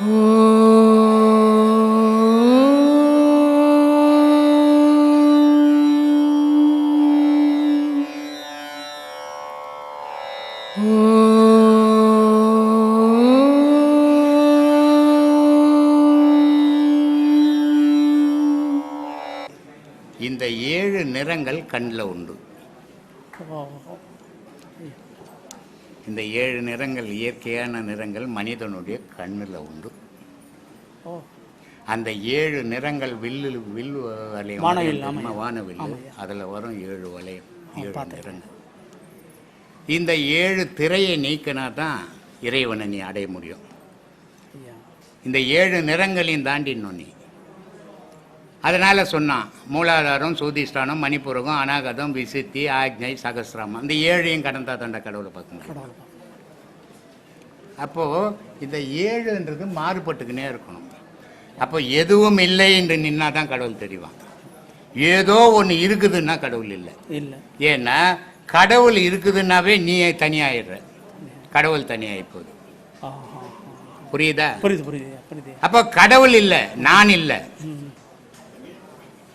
இந்த ஏழு நிறங்கள் கண்ணில் உண்டு. இந்த ஏழு நிறங்கள் இயற்கையான நிறங்கள் மனிதனுடைய கண்ணில் உண்டு. அந்த ஏழு நிறங்கள் வில்லு வில்லு வளையம் வானவில். வானவில். அதில் வரும் ஏழு வளையம் ஏழு. நிறங்கள். இந்த ஏழு திரையை நீக்கினா தான் இறைவனை நீ அடைய முடியும். இந்த ஏழு நிறங்களையும் தாண்டிடணும் நீ. அதனால சொன்னான் மூலாதாரம் சூதிஷ்டானம் மணிப்புரகம் அநாகதம் விசித்தி ஆக்ஞை சகசிராமம். இந்த ஏழையும் கடந்தா தாண்ட கடவுளை பார்க்க முடியும். கடவுள் அப்போ இந்த ஏழுன்றது மாறுபட்டுக்கினே இருக்கணும். அப்போ எதுவும் இல்லை என்று நின்னா தான் கடவுள் தெரிவான் ஏதோ ஒன்று இருக்குதுன்னா கடவுள் இல்லை. இல்லை. ஏன்னா கடவுள் இருக்குதுன்னாவே நீ தனியாயிடுற. கடவுள் தனியாகி போகுது. புரியுதா? புரியுது புரியுது அப்போ கடவுள் இல்லை நான் இல்லை.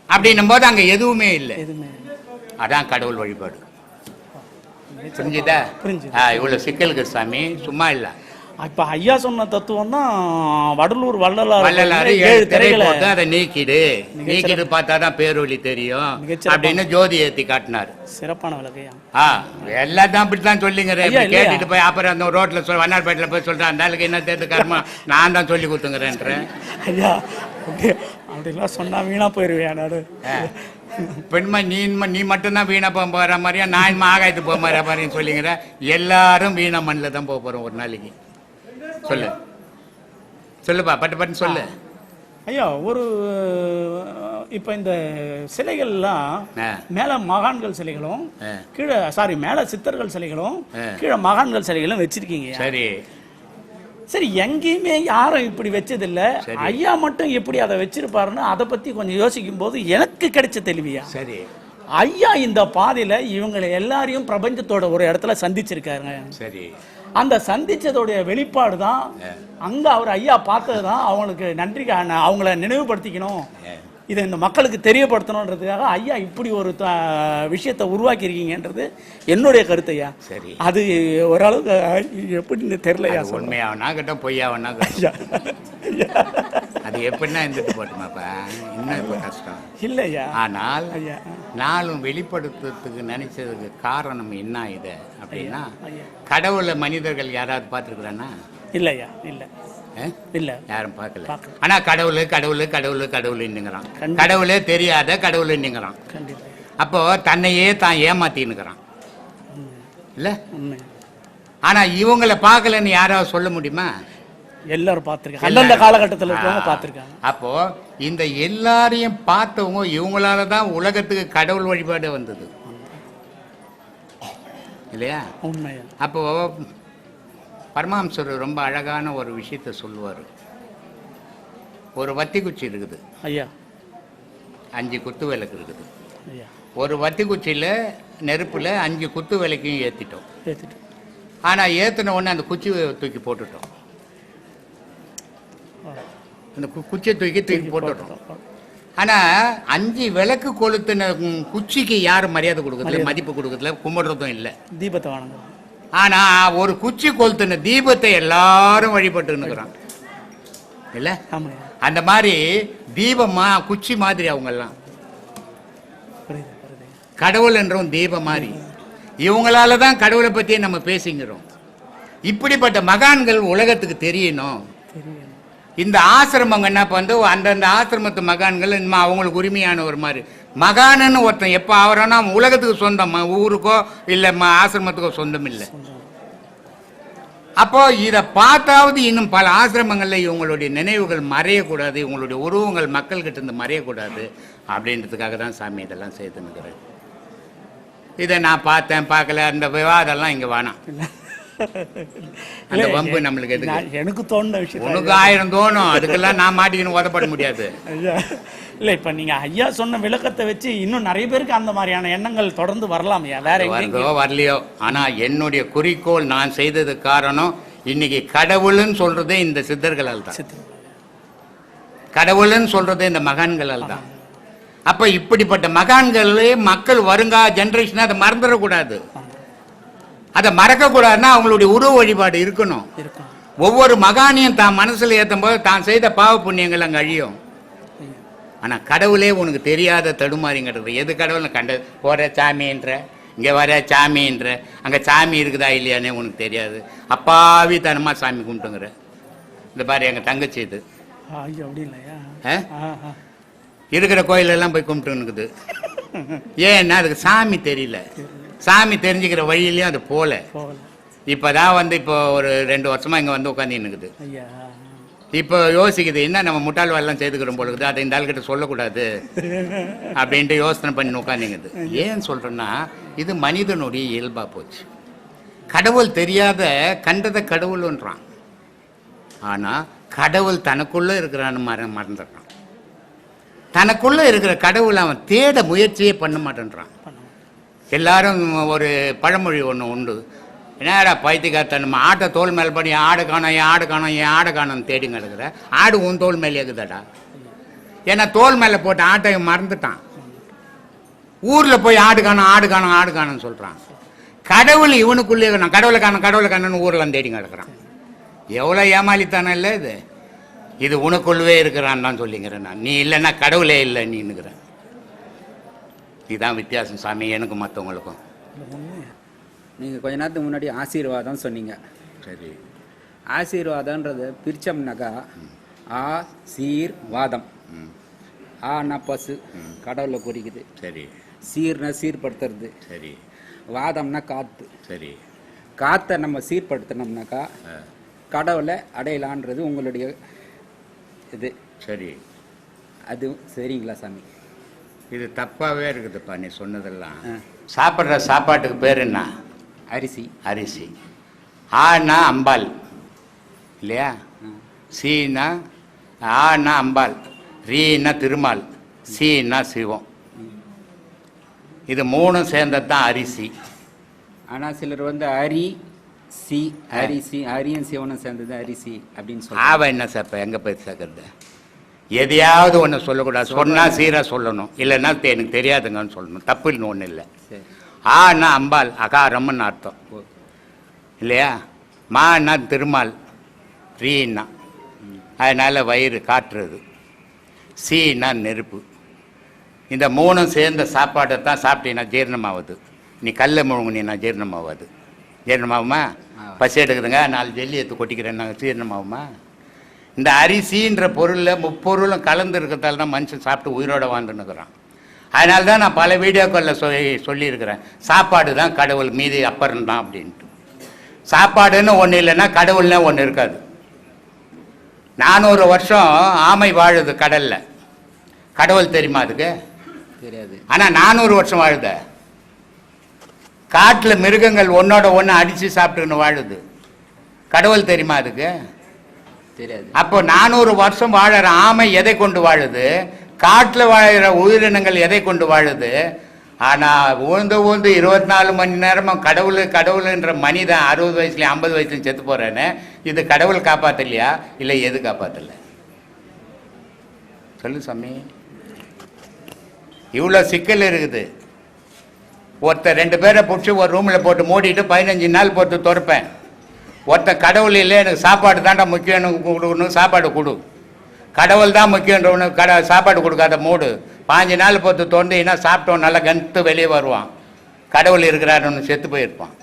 அப்படின்னும் போது அங்கே எதுவுமே இல்லை. அதான் கடவுள் வழிபாடு. புரிஞ்சுதா? இவ்வளோ சிக்கலுக்கு சாமி சும்மா இல்லை. இப்ப ஐயா சொன்ன தத்துவம் தான் வடலூர் வள்ளலார் வள்ளலாறு ஏழு ஏழு திரை திரைகளை அதை நீக்கிடு. நீக்கிட்டு பார்த்தா தான் பேரொளி தெரியும் அப்படின்னு ஜோதி ஏத்தி காட்டினார். சிறப்பான விளக்கையா ஆ எல்லாத்தையும் அப்படித்தான் சொல்லிங்கிற ஐயா, இல்லையா? கேட்டுட்டு போய் அப்புறம் அந்த ரோட்ல சொல் வண்ணார்பேட்டில் போய் சொல்றேன் அந்த ஆளுக்கு என்ன தேர்த்து கர்மா நான் தான் சொல்லி கொடுத்துங்கிறேன்றேன். ஐயா அப்படி அப்படிலாம் சொன்னா வீணா போயிருவியா நாடு பெண்மா நீ நீ மட்டும்தான் வீணா போக போற மாதிரியா நான் ஆகாயத்து போக மாதிரி மாதிரியும் சொல்லிங்கிற எல்லாரும் வீணா மண்ணில் தான் போக போறோம் ஒரு நாளைக்கு. சொல்லு. சொல்லுப்பா பட்டு பட்டு சொல்லு. ஐயா ஒரு இப்ப இந்த சிலைகள்லாம். மேல மகான்கள் சிலைகளும். கீழே சாரி மேல சித்தர்கள் சிலைகளும். கீழே மகான்கள் சிலைகளும் வச்சிருக்கீங்க. சரி. சரி எங்கேயுமே யாரும் இப்படி வச்சதில்ல. ஐயா மட்டும் எப்படி அதை வச்சிருப்பாருன்னு அதை பத்தி கொஞ்சம் யோசிக்கும் போது எனக்கு கிடைச்ச தெளிவியா? சரி. ஐயா இந்த பாதையில இவங்களை எல்லாரையும் பிரபஞ்சத்தோட ஒரு இடத்துல சந்திச்சிருக்காருங்க. சரி. அந்த சந்திச்சதோடைய வெளிப்பாடு தான் அங்க அவர் ஐயா பார்த்தது தான் அவங்களுக்கு நன்றி அவங்கள நினைவுபடுத்திக்கணும். இதை இந்த மக்களுக்கு தெரியப்படுத்தணுன்றதுக்காக ஐயா இப்படி ஒரு விஷயத்தை உருவாக்கி இருக்கீங்கன்றது என்னுடைய கருத்தையா சரி. அது ஓரளவுக்கு எப்படின்னு தெரியலையா உண்மையாவனா கட்டும் பொய்யாவனா ஐயா ஐயா. அது எப்படின்னா இருந்துட்டு போட்டுமாப்பா இன்னும் இப்போ கஷ்டம்? இல்லையா ஆனால் ஐயா. நாளும் வெளிப்படுத்துறதுக்கு நினைச்சதுக்கு காரணம் என்ன இது? அப்படின்னா ஐயா கடவுளை மனிதர்கள் யாராவது பார்த்துருக்குறானா? இல்லையா இல்லை. இல்லை. யாரும் பார்க்கல. பார்க்கல. ஆனா கடவுள் கடவுள் கடவுள் கடவுள்னுங்கிறான். கடவுளே தெரியாத கடவுள்னுங்கிறான் அப்போ தன்னையே தான் ஏமாத்தின்னுக்கிறான் இல்ல? உண்மை. ஆனா இவங்களை பார்க்கலன்னு யாராவது சொல்ல முடியுமா? எல்லாரும் பார்த்துருக்காங்க. அந்தந்த காலகட்டத்தில் இருக்கவங்க பார்த்துருக்காங்க. அப்போ இந்த எல்லாரையும் பார்த்தவங்க இவங்களால தான் உலகத்துக்கு கடவுள் வழிபாடு வந்தது. இல்லையா? உண்மையா? அப்போ பரமஹம்சர் ரொம்ப அழகான ஒரு விஷயத்த சொல்லுவார். ஒரு வத்தி குச்சி இருக்குது. ஐயா. அஞ்சு குத்து விளக்கு இருக்குது. ஐயா. ஒரு வத்தி குச்சியில் நெருப்பில் அஞ்சு குத்து விளக்கையும் ஏற்றிட்டோம் ஏற்றிட்டு ஆனால் ஏற்றின உடனே அந்த குச்சியை தூக்கி போட்டுட்டோம். அந்த கு- குச்சியை தூக்கி தூக்கி போட்டுட்டோம். ஆனால் அஞ்சு விளக்கு கொளுத்தின குச்சிக்கு யாரும் மரியாதை கொடுக்கறதில்ல மதிப்பு கொடுக்கறதில்ல கும்பிடுறதும் இல்லை. தீபத்தை வணங்குறோம் ஆனா ஒரு குச்சி கொளுத்தின தீபத்தை எல்லாரும் வழிபட்டுன்னுக்குறான். இல்ல? அந்த மாதிரி தீபமா குச்சி மாதிரி அவங்கெல்லாம். கடவுள் என்றும் தீபம் மாதிரி. இவங்களால தான் கடவுளை பத்தி நம்ம பேசிங்கிறோம். இப்படிப்பட்ட மகான்கள் உலகத்துக்கு தெரியணும். இந்த ஆசிரமங்கன்னா இப்போ வந்து அந்தந்த ஆசிரமத்து மகான்கள் இனிமே அவங்களுக்கு உரிமையான ஒரு மாதிரி மகானுன்னு ஒருத்தன் எப்போ ஆகிறானோ அவன் உலகத்துக்கு சொந்தம் ஊருக்கோ இல்லை ஆசிரமத்துக்கோ சொந்தம் இல்லை. அப்போ இதை பார்த்தாவது இன்னும் பல ஆசிரமங்களில் இவங்களுடைய நினைவுகள் மறையக்கூடாது இவங்களுடைய உருவங்கள் மக்கள்கிட்ட இருந்து மறையக்கூடாது அப்படின்றதுக்காக தான் சாமி இதெல்லாம் செய்துன்னுக்கிறேன். இதை நான் பார்த்தேன் பார்க்கல அந்த விவாதம்லாம் இங்கே வேணாம். அந்த வம்பு நம்மளுக்கு எதுக்கு? எனக்கு தோணுன விஷயம் உனக்கு ஆயிரம் தோணும். அதுக்கெல்லாம் நான் மாட்டிக்கின்னு உதப்பட முடியாது. இல்ல இப்ப நீங்க ஐயா சொன்ன விளக்கத்தை வச்சு இன்னும் நிறைய பேருக்கு அந்த மாதிரியான எண்ணங்கள் தொடர்ந்து வரலாம். ஐயா வேற வருதோ வரலையோ. ஆனா என்னுடைய குறிக்கோள் நான் செய்தது காரணம் இன்னைக்கு கடவுள்னு சொல்றதே இந்த சித்தர்களால் தான். கடவுள்னு சொல்றதே இந்த மகான்களால் தான். அப்ப இப்படிப்பட்ட மகான்களே மக்கள் வருங்கா ஜெனரேஷன் அதை மறந்துடக்கூடாது. அதை மறக்கக்கூடாதுன்னா அவங்களுடைய உருவ வழிபாடு இருக்கணும். ஒவ்வொரு மகானையும் தான் மனசுல ஏற்றும் போது தான் செய்த பாவ புண்ணியங்கள் அங்கே அழியும். ஐயா. ஆனா கடவுளே உனக்கு தெரியாத தடுமாறிங்கிறது எது கடவுள்னு கண்ட போற சாமின்ற இங்க வர சாமின்ற அங்க சாமி இருக்குதா இல்லையானே உனக்கு தெரியாது. அப்பாவி தனமா சாமி கும்பிட்டுங்கிற. இந்த பாரு எங்க தங்கச்சி இது. இருக்கிற கோயிலெல்லாம் போய் கும்பிட்டுனுக்குது ஏன்னா அதுக்கு சாமி தெரியல. சாமி தெரிஞ்சுக்கிற வழியிலையும் அது போல. இப்பதான் வந்து இப்போ ஒரு ரெண்டு வருஷமா இங்க வந்து உட்காந்து ஐயா. இப்போ யோசிக்குது என்ன நம்ம முட்டாள் வேலைலாம் செய்துக்கிறோம் போல இருக்குது அதை இந்த ஆள்கிட்ட சொல்லக்கூடாது அப்படின்ட்டு யோசனை பண்ணி உட்காந்துங்குது ஏன் சொல்றேன்னா இது மனிதனுடைய இயல்பா போச்சு. கடவுள் தெரியாத கண்டதை கடவுள்ன்றான். ஆனா கடவுள் தனக்குள்ள இருக்கிறான்னு மற மறந்துடுறான். தனக்குள்ள இருக்கிற கடவுள் அவன் தேட முயற்சியே பண்ண மாட்டேன்றான். எல்லாரும் ஒரு பழமொழி ஒன்று உண்டு. என்னடா பைத்தியக்காரத்தனமா? ஆட்டை தோல் மேல் பண்ணி ஆடு காணோம்? என் ஆடு காணோம்? என் ஆடு காணோம் தேடி கிடக்குற. ஆடு உன் தோல் மேலே இருக்குதாடா ஏன்னா தோல் மேலே போட்டு ஆட்டை மறந்துட்டான். ஊரில் போய் ஆடு காணும் ஆடு காணும் ஆடு காணும்னு சொல்கிறான் கடவுள் இவனுக்குள்ளே இருக்கணும் கடவுளை காணும் கடவுளை காணும்னு ஊரில் தேடி கிடக்குறான். எவ்வளோ ஏமாளித்தானே இல்லை இது? இது உனக்குள்ளவே இருக்கிறான்னு தான் சொல்லிங்கிறேன் நான். நீ இல்லைன்னா கடவுளே இல்லை நீனுங்கிறேன் இதுதான் வித்தியாசம் சாமி. எனக்கும் மற்றவங்களுக்கும் நீங்கள் கொஞ்ச நேரத்துக்கு முன்னாடி ஆசீர்வாதம் சொன்னீங்க. சரி. ஆசீர்வாதன்றது பிரிச்சோம்னாக்கா ஆ சீர் வாதம் ஆனா பசு. கடவுளை குறிக்குது. சரி. சீர்னா சீர்படுத்துறது. சரி. வாதம்னா காத்து. சரி. காத்தை நம்ம சீர்படுத்தினோம்னாக்கா கடவுளை அடையலான்றது உங்களுடைய இது. சரி. அது சரிங்களா சாமி? இது தப்பாகவே இருக்குதுப்பா நீ சொன்னதெல்லாம். சாப்பிட்ற சாப்பாட்டுக்கு பேர் என்ன? அரிசி. அரிசி. ஆனா அம்பாள். இல்லையா. சீனா ஆனா அம்பாள். ரீனா திருமால். சீனா சிவம். இது மூணும் சேர்ந்தது தான் அரிசி. ஆனால் சிலர் வந்து அரி சி அரிசி அரியும் சிவனும் சேர்ந்தது அரிசி அப்படின்னு சொல்லுவாங்க ஆவ என்ன சாப்ப எங்க போய் சேர்க்கறது? எதையாவது ஒன்று சொல்லக்கூடாது. சொன்னா சீரா சொல்லணும். இல்லைன்னா எனக்கு தெரியாதுங்கன்னு சொல்லணும். தப்புன்னு ஒன்றும் இல்லை. ஆனா அம்பாள் அகாரம்னு அர்த்தம். இல்லையா? மான்னா திருமால் ரீன்னா. அதனால வயிறு காட்டுறது. சீனா நெருப்பு. இந்த மூணும் சேர்ந்த சாப்பாடை தான் சாப்பிட்டீங்கன்னா ஜீரணமாகுது நீ கல்லை முழுங்குனீன்னா ஜீரணமாகாது ஜீரணமாகுமா. பசி எடுக்குதுங்க நாலு ஜெல்லி எடுத்து கொட்டிக்கிறேன் நாங்கள் ஜீரணமாகுமா? இந்த அரிசின்ற பொருளில் முப்பொருளும் கலந்து இருக்கிறதால தான் மனுஷன் சாப்பிட்டு உயிரோட வாழ்ந்துன்னுக்குறான். அதனால தான் நான் பல வீடியோக்களில் சொல்லி சொல்லியிருக்கிறேன். சாப்பாடு தான் கடவுள் மீதி அப்பறம் தான் அப்படின்ட்டு. சாப்பாடுன்னு ஒன்று இல்லைன்னா கடவுள்னே ஒன்று இருக்காது. நானூறு வருஷம் ஆமை வாழுது கடல்ல. கடவுள் தெரியுமா அதுக்கு? தெரியாது. ஆனால் நானூறு வருஷம் வாழுத காட்டில் மிருகங்கள் ஒன்னோட ஒன்று அடித்து சாப்பிட்டுன்னு வாழுது. கடவுள் தெரியுமா அதுக்கு? அப்போ நானூறு வருஷம் வாழற ஆமை எதை கொண்டு வாழுது? காட்டில் வாழற உயிரினங்கள் எதை கொண்டு வாழுது? ஆனால் ஊழ்ந்து ஊழ்ந்து இருபத்தி நாலு மணி நேரமும் கடவுள் கடவுள்ன்ற மனிதன் அறுபது வயசுல ஐம்பது வயசுலையும் செத்து போறேன்னு இது கடவுள் காப்பாத்தலையா? இல்லை எது காப்பாத்தல? சொல்லு சாமி. இவ்வளோ சிக்கல் இருக்குது. ஒருத்தர் ரெண்டு பேரை பிடிச்சி ஒரு ரூமில் போட்டு மூடிட்டு பதினஞ்சு நாள் போட்டு துறப்பேன். ஒருத்தன் கடவுள் இல்லை எனக்கு சாப்பாடு தாண்டா முக்கியம் கொடுக்கணும் சாப்பாடு கொடு. கடவுள் தான் முக்கியன்றவனுக்கு கட சாப்பாடு கொடுக்காத மூடு. பாஞ்சு நாள் பொறுத்து தோண்டினா சாப்பிட்டோம் நல்லா கன்த்து வெளியே வருவான். கடவுள் இருக்கிறாருன்னு செத்து போயிருப்பான்.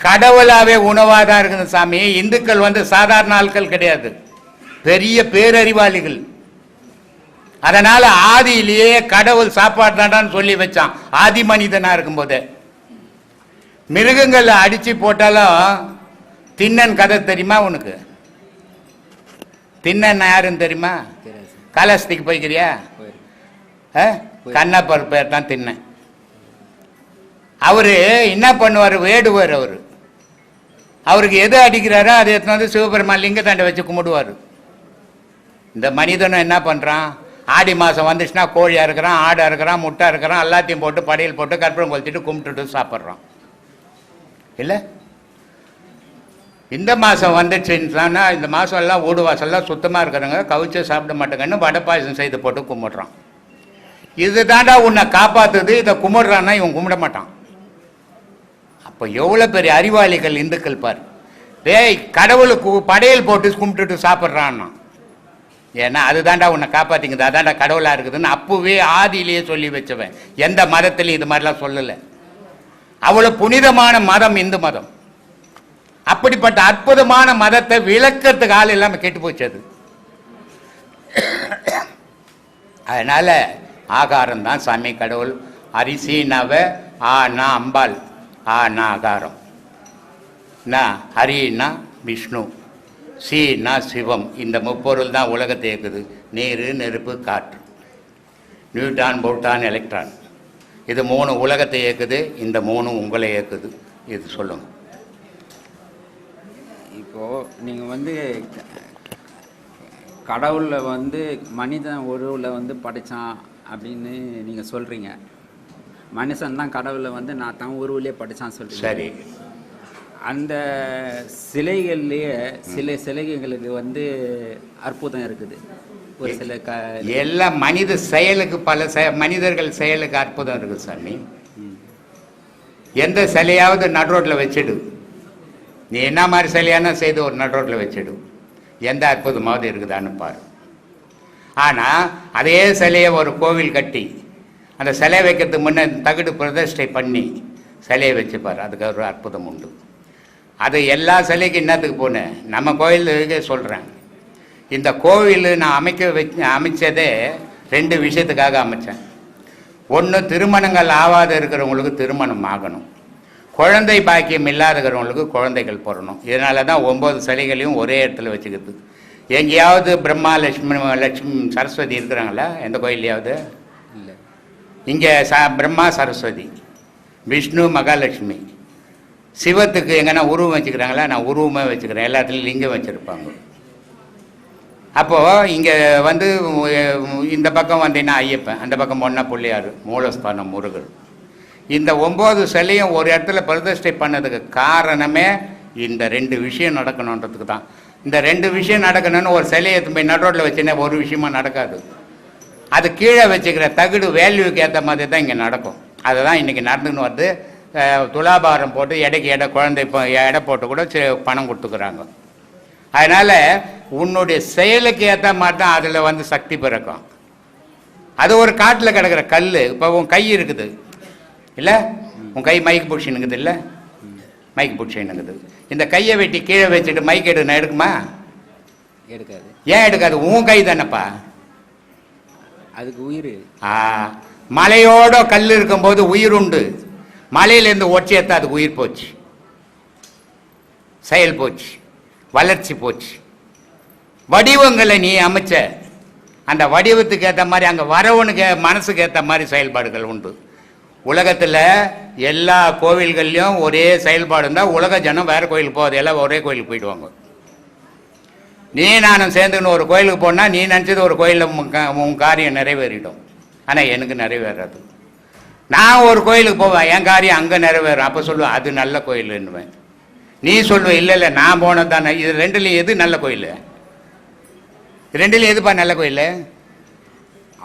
கடவுளாகவே உணவாக தான் இருக்குது சாமி. இந்துக்கள் வந்து சாதாரண ஆட்கள் கிடையாது. பெரிய பேரறிவாளிகள். அதனால் ஆதியிலேயே கடவுள் சாப்பாடு தாண்டான்னு சொல்லி வச்சான். ஆதி மனிதனாக இருக்கும்போது. மிருகங்களை அடித்து போட்டாலும் தின்னன் கதை தெரியுமா உனக்கு? தின்னன் யாருன்னு தெரியுமா? தெரியாது காலாஸ்திக்கு போய்க்கிறியா கண்ணப்பர் பேர் தான் தின்னன் அவரு என்ன பண்ணுவார்? வேடுவார் அவர். அவருக்கு எது அடிக்கிறாரோ அதை எடுத்துன்னு வந்து சிவபெருமான் லிங்கத்தாண்டை வச்சு கும்பிடுவார். இந்த மனிதனும் என்ன பண்ணுறான் ஆடி மாதம் வந்துச்சுன்னா கோழியாக இருக்கிறான் ஆடாக இருக்கிறான் முட்டை இருக்கிறான் எல்லாத்தையும் போட்டு படையல் போட்டு கற்பூரம் கொளுத்திட்டு கும்பிட்டுட்டு சாப்பிட்றான். இல்லை? இந்த மாதம் வந்துச்சுன்னா இந்த மாதம் எல்லாம் ஓடு வாசல்லாம் சுத்தமாக இருக்கிறவங்க கவிச்சு சாப்பிட மாட்டேங்கன்னு வடை பாயசம் செய்து போட்டு கும்பிட்றான். இது தாண்டா உன்னை காப்பாற்றுது இதை கும்பிடுறான்னா இவன் கும்பிட மாட்டான். அப்போ எவ்வளோ பெரிய அறிவாளிகள் இந்துக்கள் பார். டேய் கடவுளுக்கு படையல் போட்டு கும்பிட்டுட்டு சாப்பிட்றான்னா. ஏன்னா அதுதான்டா உன்னை காப்பாத்திக்குது அதான்டா கடவுளாக இருக்குதுன்னு அப்போவே ஆதியிலேயே சொல்லி வச்சவன். எந்த மதத்திலையும் இது மாதிரிலாம் சொல்லலை. அவ்வளோ புனிதமான மதம் இந்து மதம். அப்படிப்பட்ட அற்புதமான மதத்தை விளக்கத்துக்கு ஆள் இல்லாமல் கெட்டு போச்சு அது. அதனால ஆகாரம் தான் சாமி கடவுள். அரிசி நவ ஆ நா அம்பாள். ஆ நா ஆகாரம். நா ஹரினா விஷ்ணு. சீனா சிவம். இந்த முப்பொருள் தான் உலகத்தை இயக்குது. நீர் நெருப்பு காற்று. நியூட்டான் போட்டான் எலக்ட்ரான். இது மூணு உலகத்தை இயக்குது. இந்த மூணு உங்களை இயக்குது. இது சொல்லுங்கள் இப்போ நீங்க வந்து கடவுளை வந்து மனிதன் உருவில் வந்து படைச்சான் அப்படின்னு நீங்க சொல்றீங்க. மனுஷன் தான் கடவுளை வந்து நான் தான் உருவிலே படைச்சான் சொல்றீங்க. சரி. அந்த சிலைகள்லயே சில சிலைகளுக்கு வந்து அற்புதம் இருக்குது. ஒரு சில க எல்லாம் மனித செயலுக்கு பல செ- மனிதர்கள் செயலுக்கு அற்புதம் இருக்குது சாமி. எந்த சிலையாவது நடுரோட்டில் வச்சிடு. நீ என்ன மாதிரி சிலையான செய்து ஒரு நடுரோட்டில் வச்சிடு. எந்த அற்புதமாவது இருக்குதான்னு பாரு. ஆனால் அதே சிலையை ஒரு கோவில் கட்டி அந்த சிலை வைக்கிறதுக்கு முன்னே தகுடு பிரதிஷ்டை பண்ணி சிலையை வச்சுப்பார் அதுக்கு ஒரு அற்புதம் உண்டு. அது எல்லா சிலைக்கும் என்னத்துக்கு போனேன் நம்ம கோயிலுக்கே சொல்கிறேன் இந்த கோவில் நான் அமைக்க வச்சு அமைச்சதே ரெண்டு விஷயத்துக்காக அமைச்சேன். ஒன்று திருமணங்கள் ஆகாத இருக்கிறவங்களுக்கு திருமணம் ஆகணும். குழந்தை பாக்கியம் இல்லாதவங்களுக்கு குழந்தைகள் பிறணும் இதனால தான் ஒம்பது சிலைகளையும் ஒரே இடத்துல வச்சுக்கிறது எங்கேயாவது பிரம்மா லட்சுமி லட்சுமி சரஸ்வதி இருக்கிறாங்களா? எந்த கோயிலையாவது இல்லை. இங்கே ச பிரம்மா சரஸ்வதி விஷ்ணு மகாலட்சுமி. சிவத்துக்கு எங்கன்னா உருவம் வச்சுக்கிறாங்களா? நான் உருவமே வச்சுக்கிறேன். எல்லாத்துலேயும் லிங்கம் வச்சுருப்பாங்க. அப்போது இங்கே வந்து இந்த பக்கம் வந்தீங்கன்னா ஐயப்பன் அந்த பக்கம் பொண்ணா பிள்ளையார் மூலஸ்தானம் முருகர். இந்த ஒம்பது சிலையும் ஒரு இடத்துல பிரதிஷ்டை பண்ணதுக்கு காரணமே இந்த ரெண்டு விஷயம் நடக்கணுன்றதுக்கு தான். இந்த ரெண்டு விஷயம் நடக்கணும்னு ஒரு சிலையை போய் நடுரோட்டில் வச்சுன்னா ஒரு விஷயமா நடக்காது. அது கீழே வச்சுக்கிற தகுடு வேல்யூக்கு ஏற்ற மாதிரி தான் இங்கே நடக்கும். அதுதான் இன்றைக்கி நடந்துன்னு வருது. துலாபாரம் போட்டு எடைக்கு எடை குழந்தை இப்போ எடை போட்டு கூட சி- பணம் கொடுத்துக்குறாங்க. அதனால் உன்னுடைய செயலுக்கு ஏற்ற மாதிரி தான் அதில் வந்து சக்தி பிறக்கும். அது ஒரு காட்டில் கிடக்கிற கல் இப்போ உன் கை இருக்குது. இல்லை? உன் கை மைக் பிடிச்சினுக்குது இல்லை? மைக் பிடிச்சினுக்குது இந்த கையை வெட்டி கீழே வச்சுட்டு மைக் எடு நான் எடுக்குமா? எடுக்காது. ஏன் எடுக்காது? உன் கை தானேப்பா. அதுக்கு உயிர். ஆ, மலையோட கல் இருக்கும்போது உயிர் உண்டு. மலையிலேருந்து ஒற்றியத்த அதுக்கு உயிர் போச்சு. செயல் போச்சு. வளர்ச்சி போச்சு. வடிவங்களை நீ அமைச்ச. அந்த வடிவத்துக்கு ஏற்ற மாதிரி அங்கே வரவனுக்கு மனசுக்கு ஏற்ற மாதிரி செயல்பாடுகள் உண்டு. உலகத்தில் எல்லா கோவில்கள்லையும் ஒரே செயல்பாடு இருந்தால் உலக ஜனம் வேறு கோயிலுக்கு போகாது. எல்லாம் ஒரே கோயிலுக்கு போயிடுவாங்க நீ நானும் சேர்ந்துக்கணும் ஒரு கோயிலுக்கு போனால் நீ நினச்சது ஒரு கோயிலில் உன் காரியம் நிறைவேறிடும். ஆனால் எனக்கு நிறைவேறாது. நான் ஒரு கோயிலுக்கு போவேன். என் காரியம் அங்கே நிறைவேறும். அப்போ சொல்லுவேன் அது நல்ல கோயிலுன்னுவேன். நீ சொல்லுவ இல்லை இல்லை நான் போனது தானே. இது ரெண்டுலேயும் எது நல்ல கோயில்? ரெண்டுலேயும் எதுப்பா நல்ல கோயில்?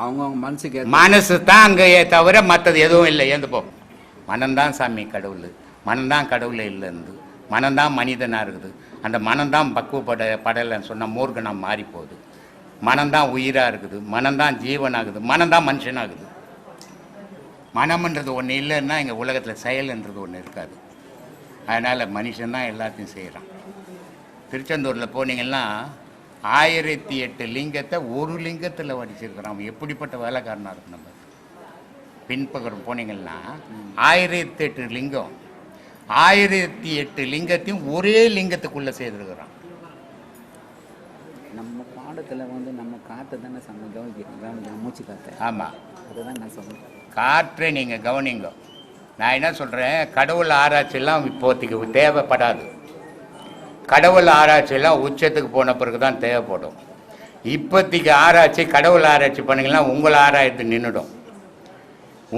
அவங்கவுங்க மனசுக்கு மனசு தான் அங்கே தவிர மற்றது எதுவும் இல்லை. ஏந்து போ. மனம்தான் சாமி கடவுள். மனம்தான் கடவுள் இல்லைந்து. மனம்தான் மனிதனாக இருக்குது. அந்த மனம்தான் பக்குவப்பட படலைன்னு சொன்னால் மூர்கனம் மாறி போகுது மனம்தான் உயிராக இருக்குது. மனம்தான் ஜீவனாகுது. மனம்தான் மனுஷனாகுது. மனம்ன்றது ஒன்று இல்லைன்னா இங்கே உலகத்தில் செயல்ன்றது ஒன்று இருக்காது. அதனால் மனுஷன் தான் எல்லாத்தையும் செய்கிறான் திருச்செந்தூரில் போனீங்கன்னா ஆயிரத்தி எட்டு லிங்கத்தை ஒரு லிங்கத்தில் வடிச்சிருக்கிறான் அவன் எப்படிப்பட்ட வேலைக்காரனாக இருக்கு நம்ம? பின்பக்கம் போனீங்கன்னா ஆயிரத்தி எட்டு லிங்கம் ஆயிரத்தி எட்டு லிங்கத்தையும் ஒரே லிங்கத்துக்குள்ளே செய்திருக்கிறான் நம்ம பாடத்துல வந்து நம்ம காற்றை தானே சம கவனிக்கிறோம். மூச்சு காற்றை ஆமாம் அதுதான் நான் சொல்றேன். காற்றை நீங்கள் கவனிங்க. நான் என்ன சொல்கிறேன் கடவுள் ஆராய்ச்சியெல்லாம் இப்போதைக்கு தேவைப்படாது. கடவுள் ஆராய்ச்சியெல்லாம் உச்சத்துக்கு போன பிறகு தான் தேவைப்படும். இப்போதைக்கு ஆராய்ச்சி கடவுள் ஆராய்ச்சி பண்ணிங்கன்னா உங்களை ஆராய்ச்சி நின்றுடும்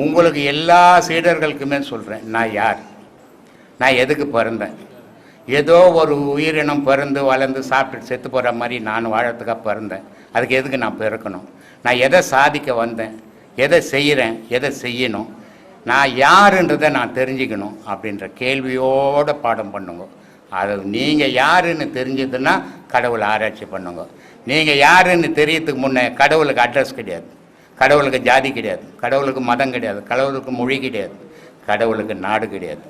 உங்களுக்கு எல்லா சீடர்களுக்குமே சொல்கிறேன் நான் யார்? நான் எதுக்கு பிறந்தேன்? ஏதோ ஒரு உயிரினம் பிறந்து வளர்ந்து சாப்பிட்டு செத்து போகிற மாதிரி நான் வாழறதுக்காக பிறந்தேன். அதுக்கு எதுக்கு நான் பிறக்கணும்? நான் எதை சாதிக்க வந்தேன்? எதை செய்கிறேன் எதை செய்யணும்? நான் யாருன்றதை நான் தெரிஞ்சுக்கணும் அப்படின்ற கேள்வியோடு பாடம் பண்ணுங்க. அது நீங்கள் யாருன்னு தெரிஞ்சதுன்னா கடவுளை ஆராய்ச்சி பண்ணுங்க. நீங்கள் யாருன்னு தெரியறதுக்கு முன்னே கடவுளுக்கு அட்ரஸ் கிடையாது. கடவுளுக்கு ஜாதி கிடையாது. கடவுளுக்கு மதம் கிடையாது. கடவுளுக்கு மொழி கிடையாது. கடவுளுக்கு நாடு கிடையாது.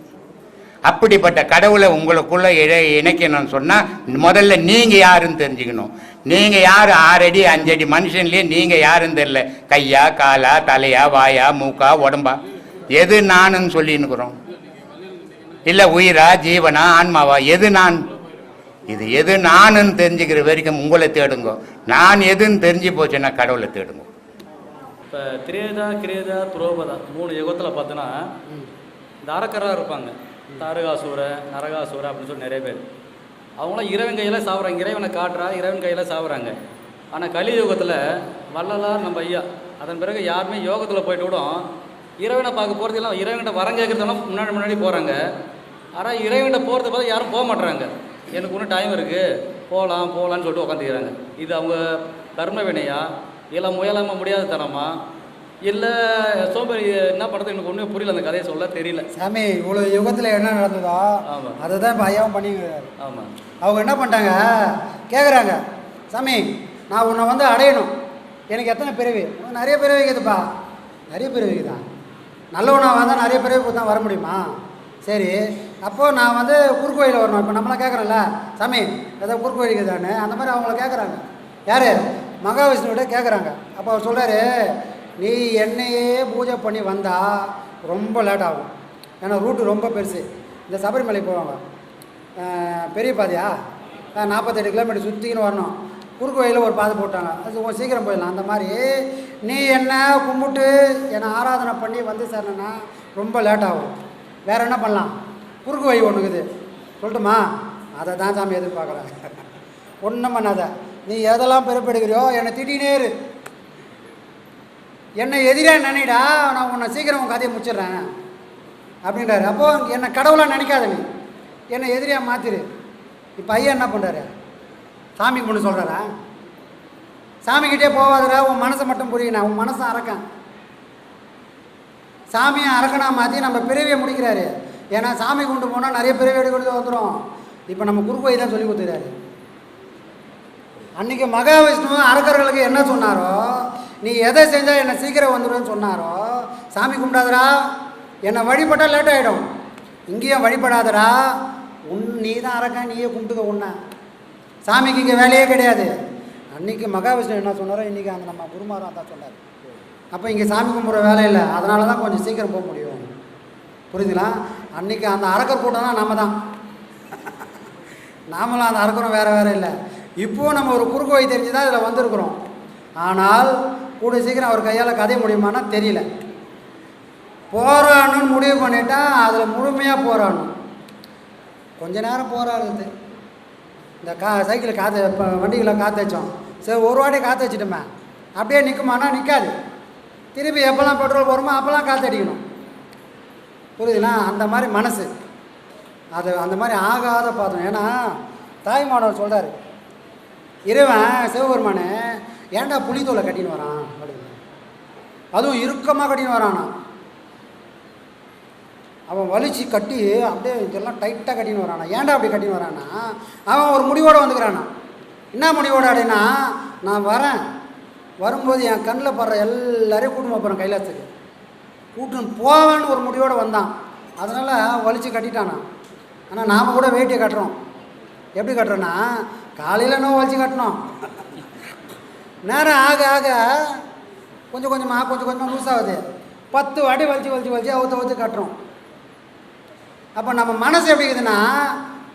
அப்படிப்பட்ட கடவுளை உங்களுக்குள்ளே இழை இணைக்கணும்னு சொன்னால் முதல்ல நீங்கள் யாருன்னு தெரிஞ்சுக்கணும். நீங்கள் யார்? ஆறடி அஞ்சடி மனுஷன்லேயே நீங்கள் யாருன்னு தெரியல. கையா காலா தலையா வாயா மூக்கா உடம்பா? எது நானுன்னு சொல்லின்னுக்குறோம். இல்லை உயிரா ஜீவனா ஆன்மாவா? எது நான்? இது எது நானுன்னு தெரிஞ்சுக்கிற வரைக்கும் உங்களை தேடுங்க. நான் எதுன்னு தெரிஞ்சு போச்சுன்னா கடவுளை தேடுங்க. இப்போ திரேதா கிரேதா துரோபதா மூணு யுகத்தில் பார்த்தோன்னா தாரக்கராக இருப்பாங்க. தாரகாசூர நரகாசூர அப்படின்னு சொல்லி நிறைய பேர். அவங்களாம் இறைவன் கையில் சாப்பிட்றாங்க இறைவனை காட்டுறா இறைவன் கையில் சாப்பிட்றாங்க ஆனால் கலியுகத்தில் வள்ளலார் நம்ம ஐயா அதன் பிறகு யாருமே யோகத்தில் போயிட்டு கூட இறைவனை பார்க்க போகிறது இல்லை. இறைவன்கிட்ட வரம் கேட்குறதெல்லாம் முன்னாடி முன்னாடி போகிறாங்க ஆனால் இறைவன்கிட்ட போகிறத பார்த்து யாரும் போக மாட்டுறாங்க எனக்கு இன்னும் டைம் இருக்குது போகலாம் போகலான்னு சொல்லிட்டு உட்காந்துக்கிறாங்க இது அவங்க கர்ம வினையா? இல்லை முயலாமல் முடியாத தனமா இல்லை சோம்பேறி என்ன பண்ணுறது எனக்கு ஒன்றும் புரியல. அந்த கதையை சொல்ல தெரியல. சாமி இவ்வளோ யுகத்தில் என்ன நடந்ததோ? ஆமாம் அதை தான் இப்போ ஐயாவும் பண்ணிக்கிறாரு. ஆமாம் அவங்க என்ன பண்ணிட்டாங்க? கேட்குறாங்க சாமி நான் உன்னை வந்து அடையணும். எனக்கு எத்தனை பிறவி? நிறைய பிறவி இருக்குதுப்பா நிறைய பிறவி இருக்குதா நல்லவனாக வந்தால் நிறைய பிறவி தான் வர முடியுமா? சரி அப்போது நான் வந்து குறுக்கு வழியில் வரணும். இப்போ நம்மளாம் கேட்குறோம்ல சாமி ஏதோ குறுக்கு வழி அந்த மாதிரி அவங்கள கேட்குறாங்க யார்? மகாவிஷ்ணுவிட்ட கேட்குறாங்க அப்போ அவர் சொல்கிறாரு நீ என்னையே பூஜை பண்ணி வந்தால் ரொம்ப லேட் ஆகும். ஏன்னா ரூட்டு ரொம்ப பெருசு. இந்த சபரிமலை போவாங்க. பெரிய பாதையா? நாற்பத்தெட்டு கிலோமீட்டர் சுற்றிக்கின்னு வரணும். குறுக்கு வழியில் ஒரு பாதை போட்டாங்க. அது கொஞ்சம் சீக்கிரம் போயிடலாம். அந்த மாதிரி நீ என்ன கும்பிட்டு என்னை ஆராதனை பண்ணி வந்து சேரணுன்னா ரொம்ப லேட் ஆகும். என்ன பண்ணலாம்? குறுக்கு வழி ஒன்று இருக்குது. சொல்லட்டுமா? அதை தான் சாமி எதிர்பார்க்குறேன் ஒன்றும் பண்ணாத. நீ எதெல்லாம் பிறப்பெடுக்கிறியோ என்னை திட்டினே இரு. என்னை எதிராக நினைடா நான் உன்னை சீக்கிரம் உன் கதையை முடிச்சிடுறேன். அப்படின்றாரு. அப்போது என்னை கடவுளாக நினைக்காத நீ. என்னை எதிரியாக மாற்றிரு இப்போ ஐயா என்ன பண்ணுறாரு சாமி பொண்ணு சொல்கிறாரா சாமிக்கிட்டே போகாதடா உன் மனசை மட்டும் புரியணா உன் மனசை அறக்கான் சாமியை அறக்கணா மாற்றி நம்ம பிறவியை முடிக்கிறாரு. ஏன்னா சாமி கொண்டு போனால் நிறைய பிறவி எடுக்கிறது வந்துடும் இப்போ நம்ம குறுக்கு தான் சொல்லி கொடுத்துறாரு அன்றைக்கி மகாவிஷ்ணு அரக்கர்களுக்கு என்ன சொன்னாரோ நீ எதை செஞ்சால் என்னை சீக்கிரம் வந்துடுன்னு சொன்னாரோ சாமி கும்பிடாதடா. என்னை வழிபட்டால் லேட் ஆகிடும் இங்கேயும் வழிபடாதடா. உன் நீ தான் அரக்கன் நீயே கும்பிட்டுக்க உன்னை. சாமிக்கு இங்கே வேலையே கிடையாது. அன்றைக்கி மகாவிஷ்ணு என்ன சொன்னாரோ இன்றைக்கி அந்த நம்ம குருமாரும் அதான் சொன்னார். அப்போ இங்கே சாமி கும்பிட்ற வேலை இல்லை. அதனால தான் கொஞ்சம் சீக்கிரம் போக முடியும். புரியுதுங்களா? அன்றைக்கி அந்த அறக்கர் கூட்டம்னா நம்ம தான். நாமளும் அந்த அரக்கரும் வேறு வேறு இல்லை. இப்போது நம்ம ஒரு குறுக்கு வழி தெரிஞ்சு தான் இதில் வந்திருக்கிறோம். ஆனால் கூடிய சீக்கிரம் அவர் கையால் கதைய முடியுமானா தெரியல. போராடணும்னு முடிவு பண்ணிட்டா அதில் முழுமையாக போராடணும். கொஞ்ச நேரம் போராடுறது. இந்த கா சைக்கிள் காற்று இப்போ வண்டிகளை காற்று வச்சோம். சரி ஒரு வாட்டி காற்று வச்சுட்டோமே. அப்படியே நிற்குமானா நிற்காது திருப்பி எப்போல்லாம் பெட்ரோல் போகிறோமோ அப்போல்லாம் காற்று அடிக்கணும். புரியுதுங்களா? அந்த மாதிரி மனசு. அது அந்த மாதிரி ஆகாத பார்த்தோம் ஏன்னா தாய்மானவர் சொல்கிறார் இறைவன் சிவபெருமானே ஏன்டா புளித்தோலை கட்டின்னு வரான்? அப்படின்னு. அதுவும் இறுக்கமாக கட்டின்னு வரானா அவன் வலிச்சு கட்டி அப்படியே இதெல்லாம் டைட்டாக கட்டின்னு வரானா? ஏன்டா அப்படி கட்டின்னு வரானா? அவன் ஒரு முடிவோடு வந்துக்கிறானா? என்ன முடிவோடு அப்படின்னா நான் வரேன். வரும்போது என் கண்ணில் படுற எல்லாரையும் கூட்டின்னு போகிறேன் கைலாசத்துக்கு கூட்டுன்னு போவேன்னு ஒரு முடிவோடு வந்தான். அதனால் வலிச்சு கட்டிட்டானா? ஆனால் நாம் கூட வேட்டியை கட்டுறோம். எப்படி கட்டுறோன்னா காலையில் என்ன வலிச்சு கட்டணும் நேரம் ஆக ஆக கொஞ்சம் கொஞ்சமாக கொஞ்சம் கொஞ்சமாக லூஸாகுது பத்து வாட்டி வலிச்சு வலிச்சு வலிச்சு அவுத்து அவுத்து கட்டுறோம். அப்போ நம்ம மனசு எப்படி இருக்குதுன்னா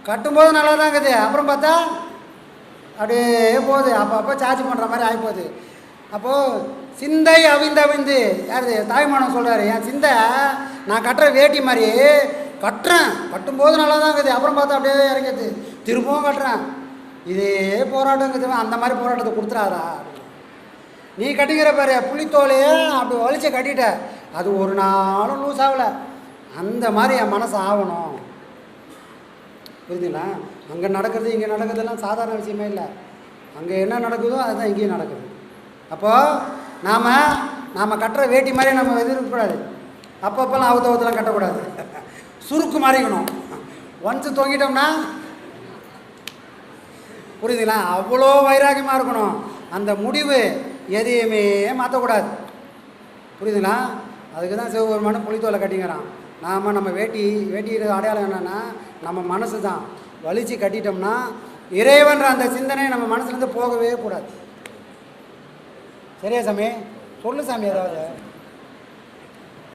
கட்டும்போது நல்லா தான் இருக்குது. அப்புறம் பார்த்தா அப்படியே போகுது. அப்போ அப்போ சார்ஜ் பண்ணுற மாதிரி ஆகிப்போகுது அப்போது சிந்தை அவிந்து அவிந்து யார்? தாய்மானம் சொல்கிறாரு என் சிந்தை நான் கட்டுற வேட்டி மாதிரி கட்டுறேன். கட்டும்போது நல்லா தான் இருக்குது. அப்புறம் பார்த்தா அப்படியே இறங்கிது திரும்பவும் கட்டுறேன். இதே போராட்டம் இருக்குது அந்த மாதிரி போராட்டத்தை கொடுத்துறாதா நீ கட்டிக்கிற பாரு புளித்தோலையே அப்படி வலிச்சு கட்டிட்ட. அது ஒரு நாளும் லூஸ் ஆகலை. அந்த மாதிரி என் மனசு ஆகணும். புரிஞ்சுங்களா? அங்கே நடக்கிறது இங்கே நடக்கிறதெல்லாம் சாதாரண விஷயமே இல்லை. அங்கே என்ன நடக்குதோ அதுதான் இங்கேயும் நடக்குது. அப்போது நாம் நாம் கட்டுற வேட்டி மாதிரி நம்ம எதிர்க்கக்கூடாது. அப்பப்போலாம் அவுத்த அவுத்தலாம் கட்டக்கூடாது. சுருக்கு மாறிக்கணும் ஒன்ஸ் தொங்கிட்டோம்னா புரியுதுங்களா அவ்வளோ வைராகியமாக இருக்கணும். அந்த முடிவு எதையுமே மாற்றக்கூடாது புரியுதுங்களா அதுக்கு தான் சிவபெருமான புளித்தோலை கட்டிங்கிறான். நாம் நம்ம வேட்டி வேட்டியிற அடையாளம் என்னென்னா நம்ம மனசு தான் வலிச்சு கட்டிட்டோம்னா இறைவன்ற அந்த சிந்தனை நம்ம மனசுலேருந்து போகவே கூடாது. சரியா சாமி? சொல்லு சாமி ஏதாவது.